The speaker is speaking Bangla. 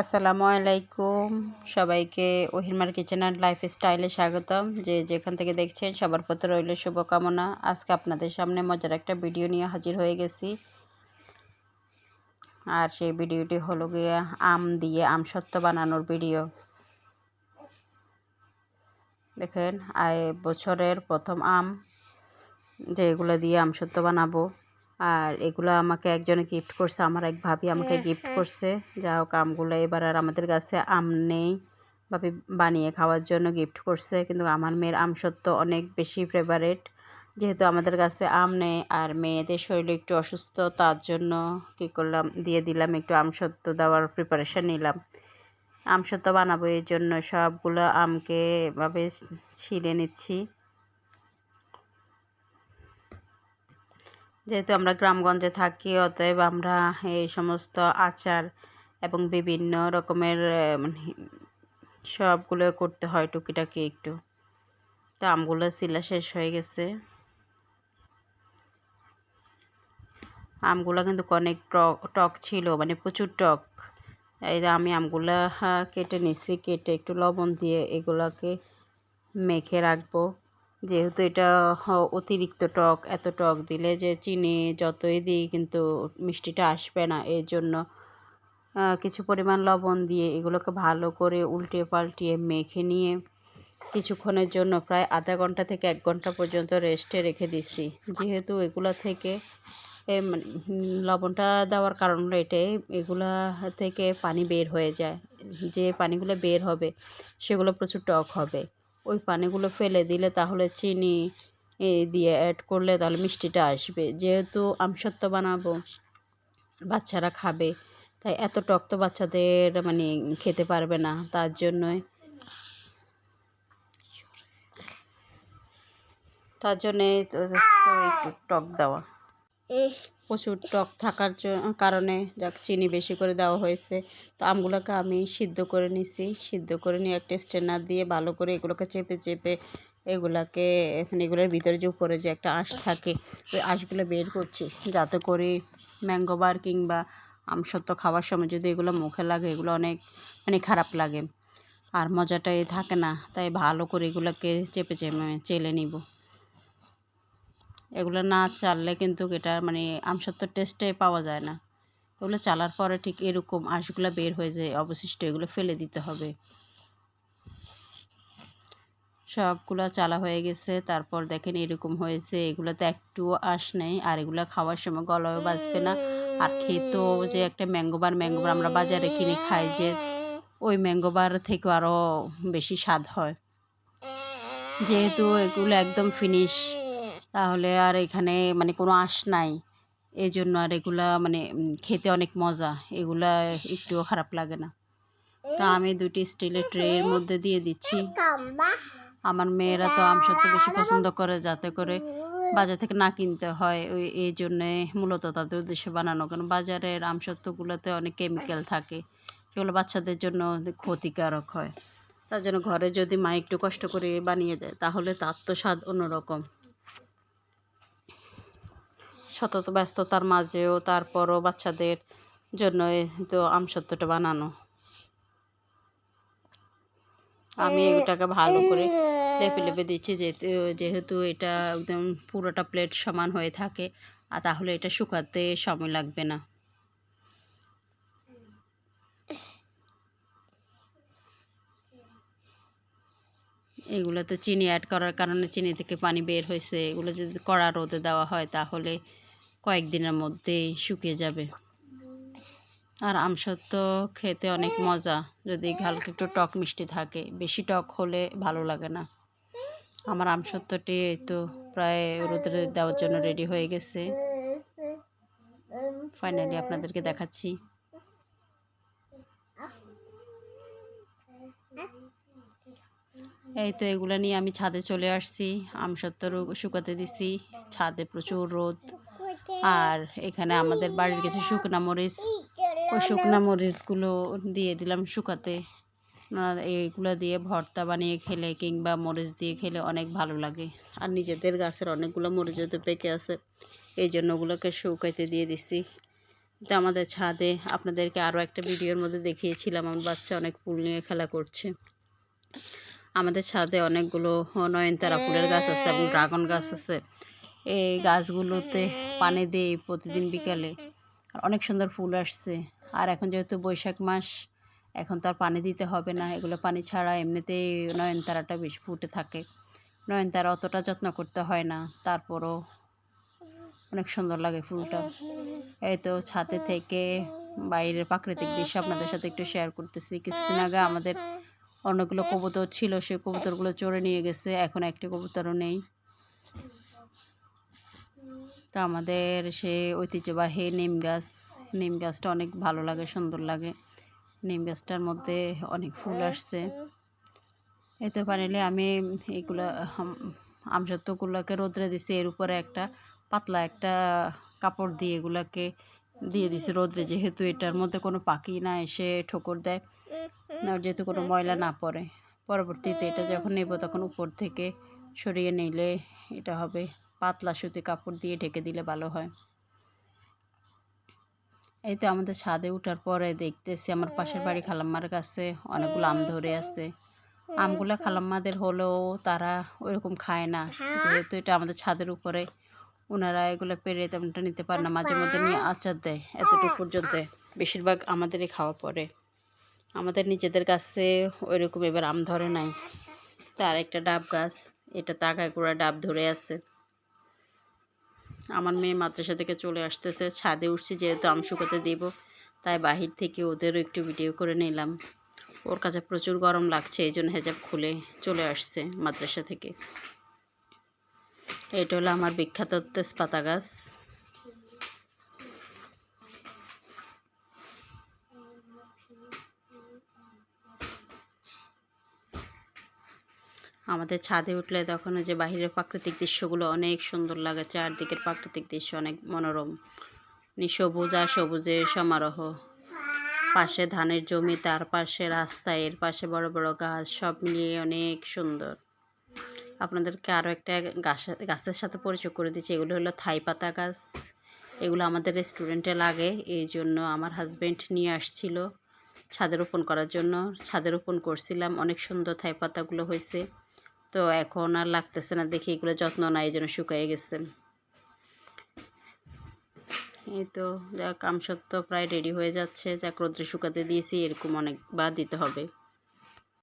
আসসালামু আলাইকুম। সবাইকে ওহিলমার কিচেন অ্যান্ড লাইফস্টাইলে স্বাগতম। যে যেখান থেকে দেখছেন, সবার প্রতি রইল শুভকামনা। আজকে আপনাদের সামনে মজার একটা ভিডিও নিয়ে হাজির হয়ে গেছি। আর সেই ভিডিওটি হলো গিয়ে আম দিয়ে আম সত্ত্ব বানানোর ভিডিও। দেখেন, আয় বছরের প্রথম আম, যে এগুলো দিয়ে আম সত্ত্ব বানাবো। আর এগুলো আমাকে একজনে গিফট করছে আমার এক ভাবি আমাকে গিফট করছে। যা হোক আমগুলো এবার আর আমাদের কাছে আম নেই। ভাবি বানিয়ে খাওয়ার জন্য গিফট করছে কিন্তু আমার মেয়ের আম সত্য অনেক বেশি ফেভারেট যেহেতু আমাদের কাছে আম নেই আর মেয়েদের শরীর একটু অসুস্থ তার জন্য কী করলাম দিয়ে দিলাম একটু আম সত্য দেওয়ার প্রিপারেশান নিলাম। আম সত্য বানাবো এই জন্য সবগুলো আমকে এভাবে ছিলে নিচ্ছি। যেহেতু আমরা গ্রামগঞ্জে থাকি, অতএব আমরা এই সমস্ত আচার এবং বিভিন্ন রকমের মানে সবগুলো করতে হয় টুকিটাকি একটু। তো আমগুলো শিলা শেষ হয়ে গেছে। আমগুলো কিন্তু অনেক টক টক ছিল মানে প্রচুর টক। এই আমি আমগুলো কেটে নিছি, কেটে একটু লবণ দিয়ে এগুলোকে মেখে রাখব। যেহেতু এটা অতিরিক্ত টক, এত টক দিলে যে চিনি যতই দিই কিন্তু মিষ্টিটা আসবে না। এর জন্য কিছু পরিমাণ লবণ দিয়ে এগুলোকে ভালো করে উল্টিয়ে পাল্টিয়ে মেখে নিয়ে কিছুক্ষণের জন্য প্রায় আধা ঘণ্টা থেকে এক ঘণ্টা পর্যন্ত রেস্টে রেখে দিচ্ছি। যেহেতু এগুলো থেকে লবণটা দেওয়ার কারণ হলো এটাই, এগুলা থেকে পানি বের হয়ে যায়। যে পানিগুলো বের হবে, সেগুলো প্রচুর টক হবে। ওই পানিগুলো ফেলে দিলে তাহলে চিনি দিয়ে অ্যাড করলে তাহলে মিষ্টিটা আসবে। যেহেতু আমসত্ত্ব বানাবো, বাচ্চারা খাবে, তাই এত টক তো বাচ্চাদের মানে খেতে পারবে না, তার জন্যই। তার জন্যে একটু টক দেওয়া। প্রচুর টক থাকার কারণে যাক চিনি বেশি করে দেওয়া হয়েছে। তো আমগুলোকে আমি সিদ্ধ করে নিছি। সিদ্ধ করে নিয়ে একটা স্ট্রেনার দিয়ে ভালো করে এগুলোকে চেপে চেপে এগুলাকে মানে এগুলোর ভিতরে যে উপরে যে একটা আঁশ থাকে, ওই আঁশগুলো বের করছি। যাতে করে ম্যাঙ্গোবার কিংবা আমসত্ত্ব খাওয়ার সময় যদি এগুলো মুখে লাগে, এগুলো অনেক মানে খারাপ লাগে। আর মজাটাই থাকে না, তাই ভালো করে এগুলোকে চেপে চেপে চেলে নিব। এগুলো না চাললে কিন্তু এটা মানে আমসত্ত্বর টেস্টে পাওয়া যায় না। এগুলো চালার পরে ঠিক এরকম আঁশগুলো বের হয়ে যায় অবশিষ্ট এগুলো ফেলে দিতে হবে। সবগুলো চালা হয়ে গেছে, তারপর দেখেন এরকম হয়েছে, এগুলোতে একটু আঁশ নেই, আর এগুলো খাওয়ার সময় গলাও বাঁচবে না। আর খেতেও যে একটা ম্যাঙ্গোবার ম্যাঙ্গোবার আমরা বাজারে কিনে খাই যে ওই ম্যাঙ্গোবার থেকে আরও বেশি স্বাদ হয়। যেহেতু এগুলো একদম ফিনিশ তাহলে আর এখানে মানে কোনো আঁশ নাই। এই জন্য আর এগুলা মানে খেতে অনেক মজা। এগুলা একটুও খারাপ লাগে না। তা আমি দুটি স্টিলের ট্রের মধ্যে দিয়ে দিচ্ছি। আমার মেয়েরা তো আম সত্য বেশি পছন্দ করে যাতে করে বাজার থেকে না কিনতে হয়। ওই, এই জন্যে মূলত তাদের উদ্দেশ্যে বানানো। কারণ বাজারের আম সত্যগুলোতে অনেক কেমিক্যাল থাকে। সেগুলো বাচ্চাদের জন্য ক্ষতিকারক হয়। তার জন্য ঘরে যদি মা একটু কষ্ট করে বানিয়ে দেয়, তাহলে তার তো স্বাদ অন্যরকম। শতত ব্যস্ততার মাঝেও তারপরও বাচ্চাদের জন্য তো আমসত্ত্বটা বানানো। আমি এটাকে ভালো করে লেপে লেপে দিচ্ছি যেহেতু যেহেতু এটা একদম পুরোটা প্লেট সমান হয়ে থাকে আর তাহলে এটা শুকাতে সময় লাগবে না। এগুলোতে চিনি অ্যাড করার কারণে চিনি থেকে পানি বের হয়েছে এগুলো যদি কড়া রোদে দেওয়া হয় তাহলে কয়েকদিনের মধ্যেই শুকিয়ে যাবে। আর আমসত্ত্ব খেতে অনেক মজা, যদি হালকা একটু টক মিষ্টি থাকে। বেশি টক হলে ভালো লাগে না। আমার আমসত্ত্বটি তো প্রায় রোদে দেওয়ার জন্য রেডি হয়ে গেছে। ফাইনালি আপনাদেরকে দেখাচ্ছি। এই তো এগুলো নিয়ে আমি ছাদে চলে আসছি। আমসত্ত্ব শুকাতে দিছি। ছাদে প্রচুর রোদ। আর এখানে আমাদের বাড়ির কিছু শুকনা মরিচ, ওই শুকনা মরিচগুলো দিয়ে দিলাম শুকাতে। এইগুলো দিয়ে ভর্তা বানিয়ে খেলে কিংবা মরিচ দিয়ে খেলে অনেক ভালো লাগে। আর নিজেদের গাছের অনেকগুলো মরিচ তো পেকে আছে, এই জন্য ওগুলোকে শুকাইতে দিয়ে দিছি। তো আমাদের ছাদে আপনাদেরকে আরও একটা ভিডিওর মধ্যে দেখিয়েছিলাম, আমার বাচ্চা অনেক ফুল নিয়ে খেলা করছে। আমাদের ছাদে অনেকগুলো নয়নতারা ফুলের গাছ আছে এবং ড্রাগন গাছ আছে। এই গাছগুলোতে পানি দিই প্রতিদিন বিকালে। আর অনেক সুন্দর ফুল আসছে। আর এখন যেহেতু বৈশাখ মাস, এখন তো আর পানি দিতে হবে না। এগুলো পানি ছাড়া এমনিতেই নয়নতারাটা বেশি ফুটে থাকে। নয়নতারা অতটা যত্ন করতে হয় না। তারপরও অনেক সুন্দর লাগে ফুলটা। এই তো ছাদে থেকে বাইরের প্রাকৃতিক দৃশ্য আপনাদের সাথে একটু শেয়ার করতেছি। কিছুদিন আগে আমাদের অনেকগুলো কবুতর ছিল, সেই কবুতরগুলো চড়ে নিয়ে গেছে। এখন একটি কবুতরও নেই। তো আমাদের সে ঐতিহ্যবাহী নিম গাছ, নিম গাছটা অনেক ভালো লাগে, সুন্দর লাগে। নিম গাছটার মধ্যে অনেক ফুল আসছে। এতে পারিলে আমি এইগুলা আমসত্ত্বগুলোকে রোদ্রে দিছি। এর উপরে একটা পাতলা একটা কাপড় দিয়ে এগুলাকে দিয়ে দিছি রোদ্রে। যেহেতু এটার মধ্যে কোনো পাখি না এসে ঠোকর দেয়, না, যেহেতু কোনো ময়লা না পড়ে, পরবর্তীতে এটা যখন নেব তখন উপর থেকে সরিয়ে নিলে এটা হবে পাতলা সুতি কাপড় দিয়ে ঢেকে দিলে ভালো হয়। এই তো আমাদের ছাদে উঠার পরে দেখতেছি আমার পাশের বাড়ি খালাম্মার কাছে অনেকগুলো আম ধরে আছে। আমগুলো খালাম্মাদের হলেও তারা ওইরকম খায় না। যেহেতু এটা আমাদের ছাদের উপরে, ওনারা এগুলো পেরে তেমনটা নিতে পারে না। মাঝে মধ্যে নিয়ে আচার দেয়, এতটুকু পর্যন্ত। বেশিরভাগ আমাদেরই খাওয়া পড়ে। আমাদের নিজেদের কাছে ওইরকম এবার আম ধরে নাই। তার একটা ডাব গাছ, এটা তাকায় গোড়া ডাব ধরে আছে। আমার মেয়ে মাদ্রাসা থেকে চলে আসতেছে। ছাদে উঠছি, যেহেতু আম শুকোতে দিব, তাই বাহির থেকে ওদেরও একটু ভিডিও করে নিলাম। ওর কাছে প্রচুর গরম লাগছে, এই জন্য হেজাব খুলে চলে আসছে মাদ্রাসা থেকে। এটা হলো আমার বিখ্যাত তেজপাতা গাছ। আমাদের ছাদে উঠলে তখন যে বাহিরের প্রাকৃতিক দৃশ্যগুলো অনেক সুন্দর লাগে, চারদিকের প্রাকৃতিক দৃশ্য অনেক মনোরম। সবুজ আর সবুজের সমারোহ। পাশে ধানের জমি, তার পাশে রাস্তা, এর পাশে বড় বড় গাছ, সব মিলিয়ে অনেক সুন্দর। আপনাদেরকে আরও একটা গাছ, গাছের সাথে পরিচয় করে দিচ্ছি, এগুলো হলো থাই পাতা গাছ। এগুলো আমাদের রেস্টুরেন্টে লাগে, এই জন্য আমার হাজব্যান্ড নিয়ে আসছিল। ছাদে রোপণ করার জন্য, ছাদে রোপণ করছিলাম, অনেক সুন্দর থাই পাতাগুলো হয়েছে। তো এখন আর লাগতেছে না, দেখি এগুলো যত্ন না এই জন্য শুকিয়ে গেছে। এই তো, যাক সত্য প্রায় রেডি হয়ে যাচ্ছে। যা রোদ্রে শুকাতে দিয়েছি, এরকম অনেক অনেকবার দিতে হবে।